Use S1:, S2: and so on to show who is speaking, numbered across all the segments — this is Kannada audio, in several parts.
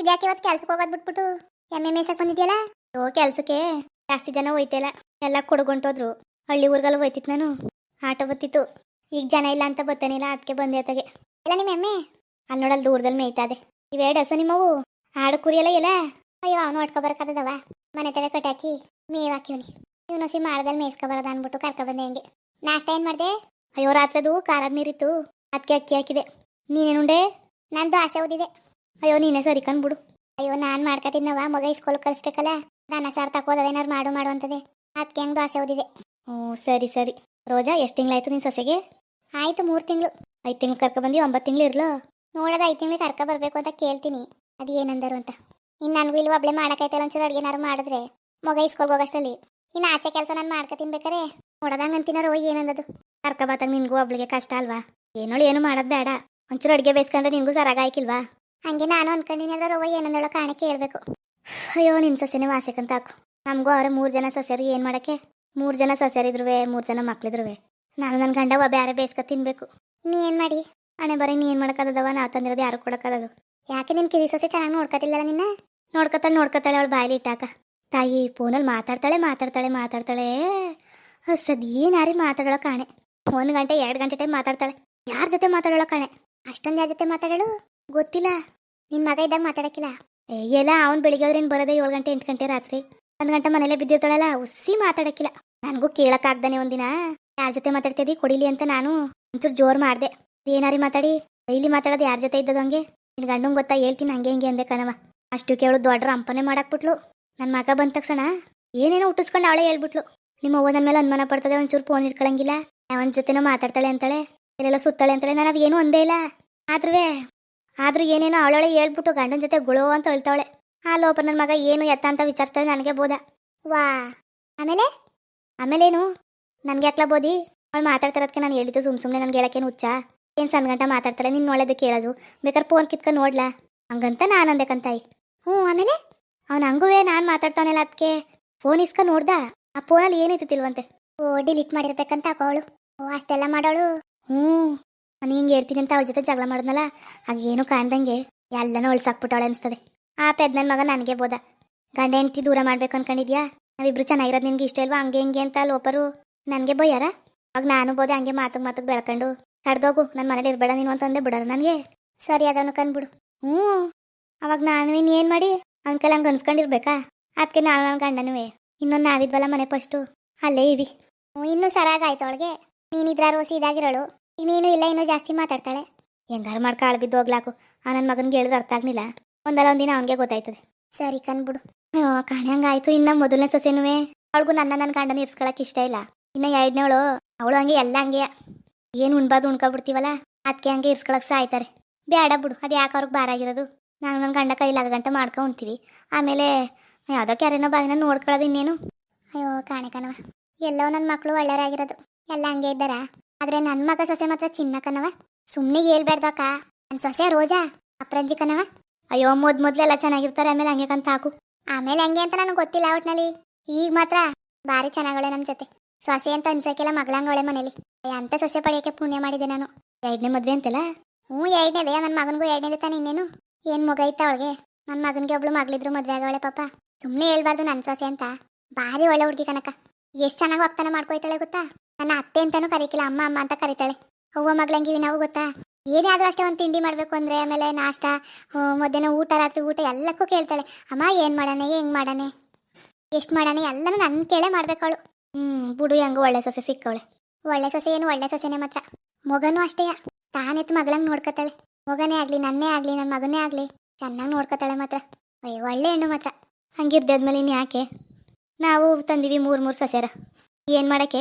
S1: ಇದ್ಯಾಕೆ ಇವತ್ತು ಕೆಲ್ಸಕ್ಕೆ ಹೋಗೋದ್ ಬಿಟ್ಬಿಟ್ಟು? ಎಮ್ಮೆ ಮೇಯ್ಸಕ್ ಬಂದಿದ್ಯಲ್ಲ? ಓ, ಕೆಲ್ಸಕ್ಕೆ. ಜಾಸ್ತಿ ಜನ ಹೋಯ್ತಿಲ್ಲ ಎಲ್ಲ ಕೊಡ್ಗೊಂಟೋದ್ರು. ಹಳ್ಳಿ ಊರ್ಗಲ್ಲಿ ಹೋಯ್ತಿತ್ತು ನಾನು. ಆಟೋ ಬತ್ತಿತ್ತು. ಈಗ ಜನ ಇಲ್ಲ ಅಂತ ಬತ್ತಾನಿಲ್ಲ ಅದಕ್ಕೆ ಬಂದೆ ಅತ್ತಗೆ. ಎಲ್ಲ ನಿಮ್ಮ ಎಮ್ಮೆ? ಅಲ್ಲಿ ನೋಡಲ್ ದೂರದಲ್ಲಿ ಮೇಯ್ತಾ ಇದೆ ಇವೆರಡು ಹಸು ನಿಮ್ಮವು? ಆಡು ಕುರಿಯಲ್ಲ ಇಲ್ಲ? ಅಯ್ಯೋ, ಅವನು ಹೊಟ್ಕೊ ಬರ್ಕದವ ಮನೆ ತವೆ ಕಟ್ಟಾಕಿ ಮೇವ್ ಹಾಕಿವ್ನಿ ಇವನು ಹಸಿ ಮಾಡ್ದಲ್ಲಿ ಮೇಯ್ಸ್ಕೊ ಬರೋದ ಅಂದ್ಬಿಟ್ಟು ಕರ್ಕೊ ಬಂದೆ ಹಂಗೆ. ನಾಷ್ಟ ಏನು ಮಾಡಿದೆ? ಅಯ್ಯೋ, ರಾತ್ರದು ಖಾರದ ನೀರಿತ್ತು. ಅದಕ್ಕೆ ಅಕ್ಕಿ ಹಾಕಿದೆ. ನೀನೇನುಂಡೆ ನಂದು ಆಸೆ ಓದಿದೆ ಅಯ್ಯೋ ನೀನೇ ಸರಿ ಕನ್ಬಿಡು ಅಯ್ಯೋ ನಾನು ಮಾಡ್ಕೊತಿದ್ನವ ಮಗ ಇಸ್ಕೊಲ್ ಕಳಿಸ್ಬೇಕಲ್ಲ. ನಾನು ಸಾರ್ ತಕೋದ ತಕೋದೇನಾರು ಮಾಡು ಮಾಡು ಅಂತದೆ. ಅದಕ್ಕೆ ಹೆಂಗ್ ದೋಸೆ ಓದಿದೆ ಹ್ಞೂ ಸರಿ ಸರಿ. ರೋಜಾ ಎಷ್ಟು ತಿಂಗಳಾಯ್ತು ನಿನ್ನ ಸೊಸೆಗೆ? ಆಯ್ತು ಮೂರು ತಿಂಗಳು. ಐದು ತಿಂಗಳು ಕರ್ಕ ಬಂದು ಒಂಬತ್ತು ತಿಂಗಳು ಇರ್ಲೋ? ನೋಡೋದು ಐದು ತಿಂಗಳು ಕರ್ಕೊ ಬರಬೇಕು ಅಂತ ಕೇಳ್ತೀನಿ. ಅದು ಏನಂದರು ಅಂತ. ಇನ್ನು ನನಗೂ ಇಲ್ಲಿ ಒಬ್ಳೆ ಮಾಡಕೈತಲ್ಲ ಒಂಚೂರು ಅಡುಗೆನಾರು ಮಾಡಿದ್ರೆ. ಮಗ ಇಸ್ಕೊಲ್ ಹೋಗೋಷ್ಟಲ್ಲಿ ಇನ್ನು ಆಚೆ ಕೆಲಸ ನಾನು ಮಾಡ್ಕೊ ತಿನ್ಬೇಕಾರೆ ನೋಡದಂಗ ಅಂತಿನಾರೋ ಏನಂದದು. ಕರ್ಕ ಬಾತಂಗ ನಿನ್ಗೂ ಒಬ್ಳಿಗೆ ಕಷ್ಟ ಅಲ್ವಾ? ಏನೋಳು ಏನು ಮಾಡೋದು ಬೇಡ. ಒಂಚೂರು ಅಡುಗೆ ಬೇಯಿಸ್ಕೊಂಡ್ರೆ ನಿನ್ಗೂ ಸರಾಗ ಆಯ್ಕಿಲ್ವಾ? ಹಂಗೆ ನಾನು ಅನ್ಕೊಂಡಿನಿ ಅದ್ರ ರವ, ಏನಂದಳೋ ಕಾಣೆ ಕೇಳಬೇಕು. ಅಯ್ಯೋ ನಿನ್ನ ಸೊಸೆನೇ ವಾಸಕ್ಕಂತ ಹಾಕು. ನಮಗೂ ಅವರೇ ಮೂರು ಜನ ಸೊಸೆರು ಏನು ಮಾಡಕ್ಕೆ? ಮೂರು ಜನ ಸೊಸೆರಿದ್ರುವೆ ಮೂರು ಜನ ಮಕ್ಳಿದ್ರುವೆ. ನಾನು ನನ್ನ ಗಂಡವ ಬೇರೆ ಬೇಯಿಸ್ಕೊ ತಿನ್ಬೇಕು. ನೀ ಏನು ಮಾಡಿ? ಹಣೆ ಬರೀ, ನೀ ಏನು ಮಾಡೋಕ್ಕದವ ನಾವು ತಂದಿರೋದು ಯಾರು ಕೊಡೋಕ್ಕದದು? ಯಾಕೆ ನಿನ್ನ ಕಿರಿ ಸೊಸೆ ಚೆನ್ನಾಗಿ ನೋಡ್ಕೊತಿಲ್ಲಲ್ಲ ನಿನ್ನ? ನೋಡ್ಕೊತಾಳೆ ನೋಡ್ಕೊತಾಳೆ ಅವಳು ಬಾಯಲ್ಲಿ ಇಟ್ಟಾಕ. ತಾಯಿ ಫೋನಲ್ಲಿ ಮಾತಾಡ್ತಾಳೆ ಮಾತಾಡ್ತಾಳೆ ಮಾತಾಡ್ತಾಳೆ. ಸದ್ ಏನಾರಿ ಕಾಣೆ? ಒಂದು ಗಂಟೆ, ಎರಡು ಗಂಟೆ ಟೈಮ್ ಮಾತಾಡ್ತಾಳೆ. ಯಾರ ಜೊತೆ ಮಾತಾಡೋಳ ಕಾಣೆ? ಅಷ್ಟೊಂದು ಯಾರ ಜೊತೆ ಮಾತಾಡೋಳು? ಗೊತ್ತಿಲ್ಲ. ನಿನ್ನ ಮಗ ಇದ್ದಾಗ ಮಾತಾಡಕ್ಕಿಲ್ಲ. ಎಲ್ಲ ಅವ್ನು ಬೆಳಿಗ್ಗೆ ಅವ್ರೇನು ಬರೋದೇ ಏಳು ಗಂಟೆ, ಎಂಟು ಗಂಟೆ ರಾತ್ರಿ. ಒಂದು ಗಂಟೆ ಮನೇಲೆ ಬಿದ್ದಿರ್ತಾಳಲ್ಲ ಉಸಿ ಮಾತಾಡಕ್ಕಿಲ್ಲ. ನನಗೂ ಕೇಳಕ್ಕಾಗ್ದಾನೆ ಒಂದಿನ. ಯಾರ ಜೊತೆ ಮಾತಾಡ್ತಿದ್ದಿ ಕೊಡಿಲಿ ಅಂತ ನಾನು ಒಂಚೂರು ಜೋರು ಮಾಡಿದೆ. ಏನಾರಿ ಮಾತಾಡಿ? ಡೈಲಿ ಮಾತಾಡೋದು ಯಾರ ಜೊತೆ ಇದ್ದದಂಗೆ ನಿನ್ನ ಗಂಡಂಗೆ ಗೊತ್ತಾ ಹೇಳ್ತೀನಿ ಹಂಗೆ ಹಿಂಗೆ ಅಂದೆ ಕಣವ ಅಷ್ಟು ಕೇಳು ದೊಡ್ಡ ರಂಪನೆ ಮಾಡಾಕ್ಬಿಟ್ಲು. ನನ್ನ ಮಗ ಬಂದ ತಕ್ಷಣ ಏನೇನೋ ಹುಟ್ಟಿಸ್ಕೊಂಡು ಅವಳೇ ಹೇಳ್ಬಿಟ್ಲು. ನಿಮ್ಮ ಅವ್ವ ಮೇಲೆ ಅನುಮಾನ ಪಡ್ತದೆ, ಒಂಚೂರು ಫೋನ್ ಇಟ್ಕೊಳಂಗಿಲ್ಲ. ಅವನ ಜೊತೆನೋ ಮಾತಾಡ್ತಾಳೆ ಅಂತಾಳೆ ಇಲ್ಲೆಲ್ಲ ಸುತ್ತಾಳೆ ಅಂತಾಳೆ, ನಾನು ಏನು ಒಂದೇ ಇಲ್ಲ. ಆದ್ರೂ ಆದ್ರೂ ಏನೇನೋ ಅವಳೊಳೆ ಹೇಳ್ಬಿಟ್ಟು ಗಂಡನ ಜೊತೆ ಗುಳೋ ಅಂತ ಹೇಳ್ತಾವಳೆ. ಆ ಲೋಪ ನನ್ನ ಮಗ ಏನು ಎತ್ತ ಅಂತ ವಿಚಾರಿಸ್ತಾಳೆ ನನಗೆ ಬೋದ ವಾ. ಆಮೇಲೆ? ಆಮೇಲೇನು? ನನಗೆ ಯಾಕ್ಲ ಬೋದಿ ಅವಳು ಮಾತಾಡ್ತಿರೋದಕ್ಕೆ ನಾನು ಹೇಳಿದ್ದು ಸುಮ್ ಸುಮ್ಮನೆ ನನಗೆ ಹೇಳಕ್ಕೇನು ಹುಚ್ಚ. ಏನು ಸಣ್ಣ ಗಂಟ ಮಾತಾಡ್ತಾಳೆ ನಿನ್ನ ಒಳ್ಳೇದು ಕೇಳೋದು. ಬೇಕಾದ್ರೆ ಫೋನ್ ಕಿತ್ಕೊಂಡು ನೋಡ್ಲಾ? ಹಂಗಂತ ನಾನು ಅಂದೆಕಂತಾಯಿ ಹ್ಞೂ ಆಮೇಲೆ? ಅವ್ನು ಹಂಗುವೆ ನಾನು ಮಾತಾಡ್ತಾವನೆಲ್ಲ ಅದಕ್ಕೆ ಫೋನ್ ಇಸ್ಕ ನೋಡ್ದ? ಆ ಫೋನಲ್ಲಿ ಏನೈತಿಲ್ವಂತೆ ಓ ಡಿಲೀಟ್ ಮಾಡಿರ್ಬೇಕಂತ ಅವಳು. ಓ ಅಷ್ಟೆಲ್ಲ ಮಾಡೋಳು? ಹ್ಞೂ. ನಾನು ಹಿಂಗೆ ಹೇಳ್ತೀನಿ ಅಂತ ಅವಳ ಜೊತೆ ಜಗಳ ಮಾಡಿದ್ನಲ್ಲ ಹಾಗೇನು ಕಾಣ್ದಂಗೆ ಎಲ್ಲನೂ ಅಳ್ಸಾಕ್ಬಿಟ್ಟವಳೆ ಅನಿಸ್ತದೆ. ಆ ಪೆದ್ ನನ್ನ ಮಗ ನನಗೆ ಬೋದ ಗಂಡ ಹೆಂಡ್ತಿ ದೂರ ಮಾಡ್ಬೇಕು ಅನ್ಕೊಂಡಿದ್ಯಾ? ನಾವಿಬ್ರು ಚೆನ್ನಾಗಿರೋದು ನಿನ್ಗೆ ಇಷ್ಟ ಇಲ್ವಾ? ಹಂಗೆ ಹಿಂಗೆ ಅಂತ ಲೋಪರು ನನಗೆ ಬಯ್ಯಾರ? ಆಗ ನಾನು ಬೋದೆ ಹಂಗೆ ಮಾತು ಮಾತಿಗೆ ಬೆಳ್ಕೊಂಡು ಕಡ್ದೋಗು ನನ್ನ ಮನೇಲಿ ಇರಬೇಡ ನೀನು ಅಂತಂದೆ ಬಿಡೋರು ನನಗೆ. ಸರಿ ಅದನ್ನು ಕಂದ್ಬಿಡು. ಹ್ಞೂ. ಅವಾಗ ನಾನು ಏನು ಮಾಡಿ? ಅಂಕಲ್ ಹಂಗೆ ಅನ್ಸ್ಕೊಂಡಿರ್ಬೇಕಾ? ಅದಕ್ಕೆ ನಾನು ನನ್ನ ಗಂಡನೂ ಇನ್ನೊಂದು ನಾವಿದ್ವಲ್ಲ ಮನೆ ಫಸ್ಟು. ಅಲ್ಲೇ ಇವಿ. ಇನ್ನೂ ಸರಾಗಾಯ್ತು ಅವಳಿಗೆ. ನೀನಿದ್ರ ರೋಸಿ ಇದಾಗಿರೋಳು. ಈಗ ನೀನು ಇಲ್ಲ, ಇನ್ನೂ ಜಾಸ್ತಿ ಮಾತಾಡ್ತಾಳೆ. ಹೆಂಗಾರು ಮಾಡ್ಕ ಬಿದ್ದು ಹೋಗ್ಲಾಕು. ಆ ನನ್ನ ಮಗನಿಗೆ ಹೇಳಿದ್ರೆ ಅರ್ಥ ಆಗಲಿಲ್ಲ. ಒಂದಲ್ಲ ಒಂದಿನ ಅವನಿಗೆ ಗೊತ್ತಾಯ್ತದೆ. ಸರಿ ಅಯ್ಯೋ, ಕಾಣೆ ಹಂಗಾಯ್ತು ಇನ್ನ ಮೊದಲನೇ ಸೊಸೆನುವೆ. ಅವಳಿಗೂ ನನ್ನ ನನ್ನ ಗಂಡನ ಇರ್ಸ್ಕೊಳಕ್ ಇಷ್ಟ ಇಲ್ಲ. ಇನ್ನ ಎರಡನೇವಳು ಅವಳು ಹಂಗೆ ಎಲ್ಲ ಹಂಗೆ. ಏನು ಉಣ್ಬಾರ್ದು ಉಣ್ಕೊಬಿಡ್ತೀವಲ್ಲ? ಅದಕ್ಕೆ ಹಂಗೆ ಇರ್ಸ್ಕೊಳಕ್ ಸಾಯ್ತಾರೆ. ಬೇಡ ಬಿಡು, ಅದು ಯಾಕೆ ಅವ್ರಿಗೆ ಬಾರಾಗಿರೋದು ನಾನು ನನ್ನ ಗಂಡ ಕೈಲಾಗ ಗಂಟೆ ಮಾಡ್ಕೊ ಉಣ್ತೀವಿ. ಆಮೇಲೆ ಯಾವುದಕ್ಕೆ ಯಾರೇನೋ ಬಾವಿನ ನೋಡ್ಕೊಳ್ಳೋದು ಇನ್ನೇನು? ಅಯ್ಯೋ, ಕಾಣೆ ಕಣವ ಎಲ್ಲೋ ನನ್ನ ಮಕ್ಕಳು ಒಳ್ಳೆಯರಾಗಿರೋದು ಎಲ್ಲ ಹಂಗೆ ಇದ್ದಾರ? ಆದ್ರೆ ನನ್ನ ಮಗ ಸೊಸೆ ಮಾತ್ರ ಚಿನ್ನ ಕಣವ ಸುಮ್ಮನೆ ಹೇಳ್ಬೇಡ್ದಕ್ಕ. ನನ್ನ ಸೊಸೆ ರೋಜಾ ಅಪ್ರಂಜಿ ಕನವ ಅಯ್ಯೋ, ಮೊದ್ ಮೊದ್ಲೆಲ್ಲ ಚೆನ್ನಾಗಿರ್ತಾರೆ, ಆಮೇಲೆ ಹಂಗೆ ಕಂತ ಹಾಕು. ಆಮೇಲೆ ಹಂಗೆ ಅಂತ ನನಗೆ ಗೊತ್ತಿಲ್ಲ ಒಟ್ನಲ್ಲಿ. ಈಗ ಮಾತ್ರ ಭಾರಿ ಚೆನ್ನಾಗಳೆ ನಮ್ಮ ಜೊತೆ. ಸೊಸೆ ಅಂತ ಅನ್ಸಕ್ಕೆಲ್ಲ ಮಗಳಂಗವಳೆ ಮನೇಲಿ. ಅಂತ ಸೊಸೆ ಪಡೆಯಕ್ಕೆ ಪುಣ್ಯ ಮಾಡಿದೆ ನಾನು. ಎರಡನೇ ಮದ್ವೆ ಅಂತಲ್ಲ? ಹ್ಞೂ ಎರಡನೇದೇ ನನ್ನ ಮಗನಿಗೂ ಎರಡನೇದೇ ತಾನೆ ಇನ್ನೇನು. ಏನು ಮಗ ಇತ್ತ ಅವಳಿಗೆ? ನನ್ನ ಮಗನಿಗೆ ಒಬ್ಳು ಮಗಳಿದ್ರು ಮದುವೆ ಆಗವಳೆ ಪಾಪ. ಸುಮ್ಮನೆ ಹೇಳ್ಬಾರ್ದು ನನ್ನ ಸೊಸೆ ಅಂತ. ಭಾರಿ ಒಳ್ಳೆ ಹುಡುಗಿ ಕನಕ ಎಷ್ಟು ಚೆನ್ನಾಗಿ ಹೋಗ್ತಾನೆ ಮಾಡ್ಕೋಯ್ತಾಳೆ ಗೊತ್ತಾ? ನನ್ನ ಅತ್ತೆ ಅಂತಾನೂ ಕರೀಕಿಲ್ಲ, ಅಮ್ಮ ಅಮ್ಮ ಅಂತ ಕರೀತಾಳೆ. ಅವ್ವ ಮಗಳಂಗಿವಿ ನಾವು ಗೊತ್ತಾ? ಏನೇ ಆದ್ರೂ ಅಷ್ಟೇ ಒಂದು ತಿಂಡಿ ಮಾಡಬೇಕು ಅಂದ್ರೆ, ಆಮೇಲೆ ನಾಷ್ಟ ಮಧ್ಯಾಹ್ನ ಊಟ, ರಾತ್ರಿ ಊಟ ಎಲ್ಲಕ್ಕೂ ಕೇಳ್ತಾಳೆ. ಅಮ್ಮ, ಏನು ಮಾಡಾನೆ ಹೆಂಗ್ ಮಾಡಾನೆ ಎಷ್ಟು ಮಾಡಾನೆ ಎಲ್ಲನೂ ನನ್ನ ಕೇಳೇ ಮಾಡ್ಬೇಕವಳು ಹ್ಞೂ ಬುಡು, ಹೆಂಗು ಒಳ್ಳೆ ಸೊಸೆ ಸಿಕ್ಕವಳೆ. ಒಳ್ಳೆ ಸೊಸೆ ಏನು ಒಳ್ಳೆ ಸೊಸೆನೇ ಮಾತ್ರ. ಮಗನೂ ಅಷ್ಟೇಯ ತಾನೆತ್ತು ಮಗಳಂಗ್ ನೋಡ್ಕೊತಾಳೆ. ಮಗನೇ ಆಗಲಿ, ನನ್ನೇ ಆಗಲಿ ನನ್ನ ಮಗನೇ ಆಗಲಿ, ಚೆನ್ನಾಗಿ ನೋಡ್ಕೊತಾಳೆ ಮಾತ್ರ. ಅಯ್ಯ, ಒಳ್ಳೆ ಹೆಣ್ಣು ಮಾತ್ರ. ಹಂಗಿರ್ದಾದ್ಮೇಲೆ ಇನ್ನು ಯಾಕೆ? ನಾವು ತಂದಿವಿ ಮೂರು ಮೂರು ಸೊಸೆರ ಏನು ಮಾಡಕ್ಕೆ?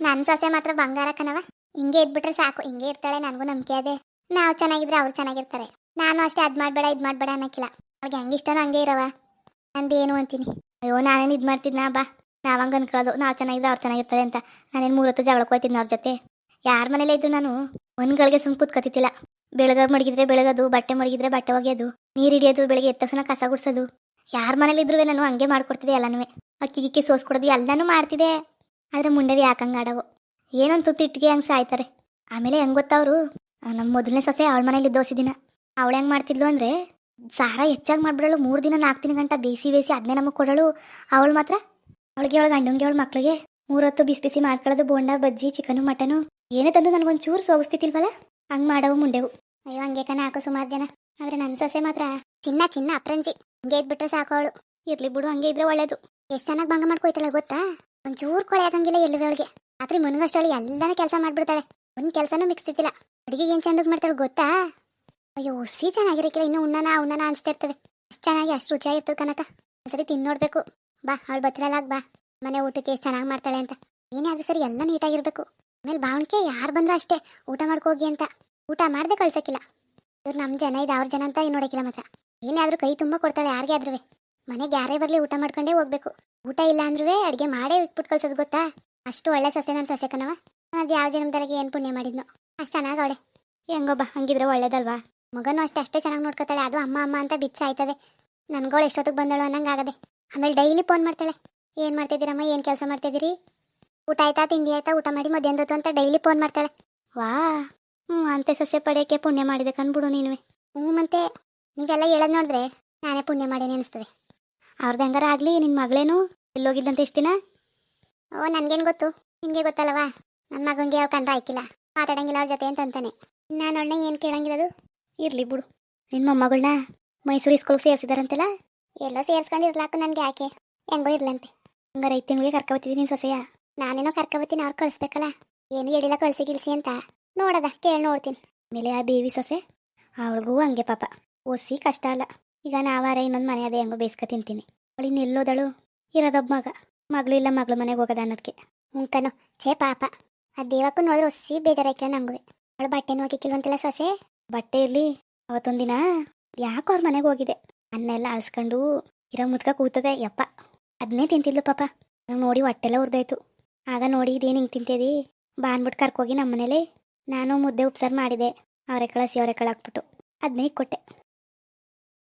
S1: ನನ್ನ ಸೊಸೆ ಮಾತ್ರ ಬಂಗಾರ ಕಣವ ಹಿಂಗೆ ಇದ್ಬಿಟ್ರೆ ಸಾಕು, ಹಿಂಗೆ ಇರ್ತಾಳೆ, ನನಗೂ ನಂಬಿಕೆ ಅದೇ. ನಾವು ಚೆನ್ನಾಗಿದ್ರೆ ಅವ್ರು ಚೆನ್ನಾಗಿರ್ತಾರೆ. ನಾನು ಅಷ್ಟೇ ಅದ್ ಮಾಡಬೇಡ, ಇದು ಮಾಡಬೇಡ ಅನ್ನಕ್ಕಿಲ್ಲ. ಅವ್ಳಿಗೆ ಹೆಂಗೆ ಇಷ್ಟನೂ ಹಂಗೆ ಇರವ. ಏನು ಅಂತೀನಿ. ಅಯ್ಯೋ, ನಾನೇನು ಇದು ಮಾಡ್ತಿದ್ನಾ? ಬಾ. ನಾವು ಹಂಗೆ ಅನ್ಕೊಳ್ಳೋದು. ನಾವು ಚೆನ್ನಾಗಿದ್ರೆ ಅವ್ರು ಚೆನ್ನಾಗಿರ್ತಾರೆ ಅಂತ. ನಾನೇನು ಮೂರತ್ತು ಜಗಳಕ್ಕೆ ಹೋಯ್ತಿದ್ನ ಅವ್ರ ಜೊತೆ? ಯಾರ ಮನೇಲೇ ಇದ್ದು ನಾನು? ಒಂದ್ಗಳಿಗೆ ಸುಮ್ ಕೂತ್ಕೊತಿದ್ದಿಲ್ಲ. ಬೆಳಗ್ಗೆ ಮಡಗಿದ್ರೆ ಬೆಳಗದು, ಬಟ್ಟೆ ಮಡಗಿದ್ರೆ ಬಟ್ಟೆ ಒಗೆಯೋದು, ನೀರು ಹಿಡಿಯೋದು, ಬೆಳಗ್ಗೆ ಎದ್ದ ತಕ್ಷಣ ಕಸ ಗುಡ್ಸೋದು. ಯಾರ ಮನೇಲಿ ಇದ್ರು ನಾನು ಹಂಗೆ ಮಾಡ್ಕೊಡ್ತಿದ್ದೆ ಎಲ್ಲನೂ ಅಕ್ಕಿ ಗಿಕ್ಕಿ ಸೋಸ್ಕೊಡೋದು ಎಲ್ಲನೂ ಮಾಡ್ತಿದ್ದೆ. ಆದರೆ ಮುಂಡವಿ ಆಡವು? ಏನೊಂದು ತುತ್ತು ಇಟ್ಟಿಗೆ ಹಂಗೆ ಸಾಯ್ತಾರೆ. ಆಮೇಲೆ ಹೆಂಗೆ ಗೊತ್ತವರು ನಮ್ಮ ಮೊದಲನೇ ಸೊಸೆ ಅವಳ ಮನೇಲಿ ದೋಸೆ ದಿನ ಅವಳು ಹೆಂಗೆ ಮಾಡ್ತಿದ್ಲು ಅಂದರೆ, ಸಾರ ಹೆಚ್ಚಾಗಿ ಮಾಡ್ಬಿಡಳು, ಮೂರು ದಿನ ನಾಲ್ಕು ದಿನ ಗಂಟ ಬೇಯಿಸಿ ಬೇಯಿಸಿ ಅದನ್ನೇ ನಮಗೆ ಕೊಡಳು. ಅವಳು ಮಾತ್ರ, ಅವಳಿಗೆ ಅವಳು ಗಂಡಂಗೆ ಅವಳು ಮಕ್ಕಳಿಗೆ ಮೂರೊತ್ತು ಬಿಸಿ ಬಿಸಿ ಮಾಡ್ಕೊಳ್ಳೋದು ಬೋಂಡ, ಬಜ್ಜಿ, ಚಿಕನು, ಮಟನು. ಏನೇ ತಂದು ನನಗೊಂದು ಚೂರು ಸೋಗಿಸ್ತಿತ್ತಿಲ್ವಲ್ಲ ಹಂಗೆ ಮಾಡವು ಮುಂಡೆವು. ಅಯ್ಯೋ, ಹಂಗೆ ಕಣ ಹಾಕೋ ಸುಮಾರು ಜನ. ಆದ್ರೆ ನನ್ನ ಸೊಸೆ ಮಾತ್ರ ಚಿನ್ನ ಚಿನ್ನ ಅಪ್ರಂಜಿ. ಹಂಗೆ ಇದ್ಬಿಟ್ರೆ ಸಾಕು ಅವಳು. ಇರ್ಲಿ ಬಿಡು, ಹಂಗೆ ಇದ್ರೆ ಒಳ್ಳೇದು. ಎಷ್ಟು ಚೆನ್ನಾಗಿ ಭಂಗ ಮಾಡ್ಕೊಯ್ತಾಳೆ ಗೊತ್ತಾ? ಒಂಚೂರು ಕೊಳೆ ಆಗಂಗಿಲ್ಲ ಎಲ್ಲವೇ ಅವಳಿಗೆ ಆದ್ರೆ ಎಲ್ಲಾನು ಕೆಲಸ ಮಾಡ್ಬಿಡ್ತಾಳೆ. ಒಂದ್ ಕೆಲಸನೂ ಮಿಕ್ಸ್ತಿದ್ದಿಲ್ಲ ಅಡಿಗೆ ಏನ್ ಚಂದಗ್ ಮಾಡ್ತಾಳೆ ಗೊತ್ತಾ? ಅಯ್ಯೋ ಹುಸಿ ಚೆನ್ನಾಗಿರಕ್ಕಿಲ್ಲ ಇನ್ನು ಉಣ್ಣನ ಉಣ್ಣನ ಅನ್ಸ್ತಾ ಇರ್ತದೆ. ಅಷ್ಟು ಚೆನ್ನಾಗಿ, ಅಷ್ಟು ರುಚಿಯಾಗಿರ್ತದೆ ಕನಕ. ಸರಿ ತಿನ್ ನೋಡ್ಬೇಕು. ಬಾ, ಅವಳು ಬತ್ತಲಲ್ಲ ಬಾ. ಮನೆ ಊಟಕ್ಕೆ ಎಷ್ಟು ಚೆನ್ನಾಗಿ ಮಾಡ್ತಾಳೆ ಅಂತ. ಏನೇ ಆದ್ರೂ ಸರಿ ಎಲ್ಲ ನೀಟಾಗಿರ್ಬೇಕು. ಆಮೇಲೆ ಬಾವಣಿಕೆ ಯಾರು ಬಂದ್ರು ಅಷ್ಟೇ. ಊಟ ಮಾಡ್ಕೋಗಿ ಅಂತ. ಊಟ ಮಾಡದೆ ಕಳ್ಸಕ್ಕಿಲ್ಲ ಇವ್ರು ನಮ್ಮ ಜನ ಇದು ಅವ್ರ ಜನ ಅಂತ ನೋಡಕ್ಕಿಲ್ಲ ಮಾತ್ರ. ಏನೇ ಆದ್ರೂ ಕೈ ತುಂಬ ಕೊಡ್ತಾಳೆ ಯಾರಿಗೆ ಆದ್ರೂ ಮನೆಗೆ ಯಾರೇ ಬರಲಿ ಊಟ ಮಾಡ್ಕೊಂಡೇ ಹೋಗ್ಬೇಕು. ಊಟ ಇಲ್ಲ ಅಂದ್ರೂ ಅಡುಗೆ ಮಾಡೇ ಇಟ್ಬಿಟ್ಟು ಕಳ್ಸೋದು ಗೊತ್ತಾ? ಅಷ್ಟು ಒಳ್ಳೆ ಸಸ್ಯ ನನ್ನ ಸಸ್ಯ ಕಣವ ಅದು ಯಾವ ಜನ್ಮದಲ್ಲಿಗೆ ಏನು ಪುಣ್ಯ ಮಾಡಿದ್ನು. ಅಷ್ಟು ಚೆನ್ನಾಗಿ ಅವಳೆ. ಹೆಂಗೊಬ್ಬ ಹಂಗಿದ್ರೆ ಒಳ್ಳೇದಲ್ವಾ? ಮಗನೂ ಅಷ್ಟೇ ಅಷ್ಟೇ ಚೆನ್ನಾಗಿ ನೋಡ್ಕೊತಾಳೆ. ಅದು ಅಮ್ಮ ಅಮ್ಮ ಅಂತ ಬಿತ್ಸಾಯ್ತದೆ ನನ್ಗೋಳು ಎಷ್ಟೊತ್ತಿಗೆ ಬಂದಳು ಅನ್ನಂಗೆ ಆಗದೆ ಆಮೇಲೆ ಡೈಲಿ ಫೋನ್ ಮಾಡ್ತಾಳೆ. ಏನು ಮಾಡ್ತಿದ್ದೀರಮ್ಮ, ಏನು ಕೆಲಸ ಮಾಡ್ತಿದ್ದೀರಿ? ಊಟ ಆಯ್ತಾ, ತಿಂಡಿ ಆಯ್ತಾ, ಊಟ ಮಾಡಿ ಮಧ್ಯಾಹ್ನದ ಹೊತ್ತು ಅಂತ ಡೈಲಿ ಫೋನ್ ಮಾಡ್ತಾಳೆ. ವಾ ಹ್ಞೂ ಅಂತೆ ಸಸ್ಯ ಪಡೆಯೋಕ್ಕೆ ಪುಣ್ಯ ಮಾಡಿದೆ ಕಣ್ಬಿಡು ನೀನುವೆ. ಹ್ಞೂ ಮತ್ತೆ ನೀವೆಲ್ಲ ಹೇಳೋದು ನೋಡಿದ್ರೆ ನಾನೇ ಪುಣ್ಯ ಮಾಡೇನೆ ಅನಿಸ್ತದೆ. ಅವ್ರದ್ದು ಹೆಂಗಾರ ಆಗಲಿ ನಿನ್ನ ಮಗಳೇನು ಎಲ್ಲೋಗಿದ್ದಂತೆ ಇಷ್ಟು ದಿನ? ಓ, ನನ್ಗೇನು ಗೊತ್ತು. ನಿಮಗೆ ಗೊತ್ತಲ್ಲವಾ ನನ್ನ ಮಗಂಗೆ ಯಾವ ಕಂಡ್ರೆ ಆಯ್ಕಿಲ್ಲ ಮಾತಾಡಂಗಿಲ್ಲ ಅವ್ರ ಜೊತೆ ಅಂತ ಅಂತಾನೆ ನಾನು ಒಳ್ಳೆ ಏನು ಕೇಳಂಗಿರೋದು? ಇರ್ಲಿ ಬಿಡು. ನಿನ್ನ ಮೊಮ್ಮಗಳನ್ನ ಮೈಸೂರು ಸ್ಕೂಲ್ಗೆ ಸೇರಿಸಿದಾರಂತಲ್ಲ? ಎಲ್ಲೋ ಸೇರಿಸ್ಕೊಂಡಿರ್ಲಾಕು ನನಗೆ ಯಾಕೆ? ಹೆಂಗೋ ಇರ್ಲಂತೆ. ಹಂಗಾರೆ ಐದು ತಿಂಗಳಿಗೆ ಕರ್ಕೊಬತ್ತಿದ್ದೀನಿ ನಿನ್ನ ಸೊಸೆಯ. ನಾನೇನೋ ಕರ್ಕೊಬತ್ತೀನಿ ಅವ್ರು ಕಳಿಸ್ಬೇಕಲ್ಲ. ಏನು ಹೇಳಿಲ್ಲ ಕಳಿಸಿ ಗಿಳಿಸಿ ಅಂತ. ನೋಡದ, ಕೇಳಿ ನೋಡ್ತೀನಿ. ಆಮೇಲೆ ಆ ದೇವಿ ಸೊಸೆ? ಅವಳಿಗೂ ಹಂಗೆ ಪಾಪ. ಓಸಿ ಕಷ್ಟ ಅಲ್ಲ. ಈಗ ನಾವಾರ ಇನ್ನೊಂದು ಮನೆ ಅದೇ ಹೆಂಗೋ ಬೇಯಿಸ್ಕೊ ತಿಂತೀನಿ. ಅವಳು ಇನ್ನೆಲ್ಲೋದಳು ಇರೋದೊಬ್ಬ ಮಗ. ಮಗಳು ಇಲ್ಲ, ಮಗಳು ಮನೆಗೆ ಹೋಗೋದ ಅನ್ನೋದಕ್ಕೆ ಹ್ಞೂ ಛೇ ಪಾಪ. ಆ ದೇವಕ್ಕೂ ನೋಡಿದ್ರೆ ಹೊಸಿ ಬೇಜಾರಾಯ್ಕೆ ನಂಗೆ ಅವಳು ಬಟ್ಟೆನೂ ಹಾಕಿಕ್ಕಿಲ್ವಂತಿಲ್ಲ ಸೊಸೆ? ಬಟ್ಟೆ ಇರಲಿ, ಅವತ್ತೊಂದಿನ ಯಾಕೋ ಅವ್ರ ಮನೆಗೆ ಹೋಗಿದೆ. ಅನ್ನೆಲ್ಲ ಅಳ್ಸ್ಕೊಂಡು ಇರೋ ಮುದ್ಕ ಕೂತದೆ, ಯಪ್ಪ. ಅದನ್ನೇ ತಿಂತಿದ್ಲು ಪಾಪ. ನಂಗೆ ನೋಡಿ ಹೊಟ್ಟೆಲ್ಲ ಉರ್ದಾಯ್ತು. ಆಗ ನೋಡಿ ಇದೇನು ಹಿಂಗೆ ತಿಂತಿದಿ? ಬಾ ಅಂದ್ಬಿಟ್ಟು ಕರ್ಕೋಗಿ ನಮ್ಮ ಮನೇಲಿ ನಾನು ಮುದ್ದೆ ಉಪ್ಸಾರು ಮಾಡಿದೆ. ಅವರೆಕಾಳು ಹಸಿ ಅವರೆಕಾಳು ಹಾಕ್ಬಿಟ್ಟು ಅದನ್ನೇ ಕೊಟ್ಟೆ